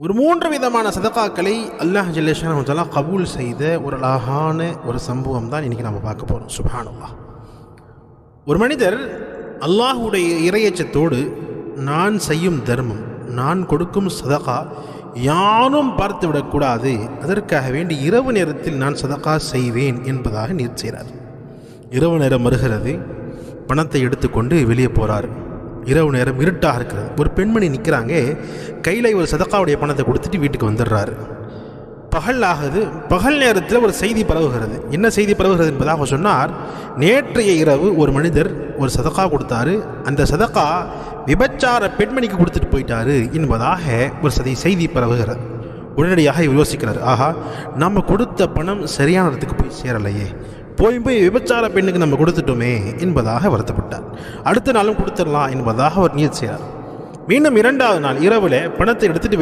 ஒரு மூன்று விதமான சதகாக்களை அல்லாஹ் ஜல்லேஷான கபூல் செய்த ஒரு அழகான ஒரு சம்பவம் தான் இன்றைக்கி நம்ம பார்க்க போகிறோம் சுபானுல்லா ஒரு மனிதர் அல்லாஹுடைய இறையச்சத்தோடு நான் செய்யும் தர்மம் நான் கொடுக்கும் சதகா யாரும் பார்த்து விடக்கூடாது அதற்காக வேண்டி இரவு நேரத்தில் நான் சதகா செய்வேன் என்பதாக நீர் செய்கிறார். இரவு நேரம் வருகிறது. பணத்தை எடுத்துக்கொண்டு வெளியே போகிறார் இரவு நேரம் இருட்டாக இருக்கிறது. ஒரு பெண்மணி நிற்கிறாங்க கையில் ஒரு சதக்காவுடைய பணத்தை கொடுத்துட்டு வீட்டுக்கு வந்துடுறாரு. பகல் ஆகுது. பகல் நேரத்தில் ஒரு செய்தி பரவுகிறது. என்ன செய்தி பரவுகிறது என்பதாக சொன்னார். நேற்றைய இரவு ஒரு மனிதர் ஒரு சதக்கா கொடுத்தாரு. அந்த சதக்கா விபச்சார பெண்மணிக்கு கொடுத்துட்டு போயிட்டாரு என்பதாக ஒரு சதி செய்தி பரவுகிறது. உடனடியாக யோசிக்கிறார். ஆஹா நம்ம கொடுத்த பணம் சரியான இடத்துக்கு போய் சேரலையே. போய் போய் விபச்சார பெண்ணுக்கு நம்ம கொடுத்துட்டோமே என்பதாக வருத்தப்பட்டார். அடுத்த நாளும் கொடுத்துடலாம் என்பதாக அவர் நீர் செய்கிறார் மீண்டும் இரண்டாவது நாள் இரவில் பணத்தை எடுத்துட்டு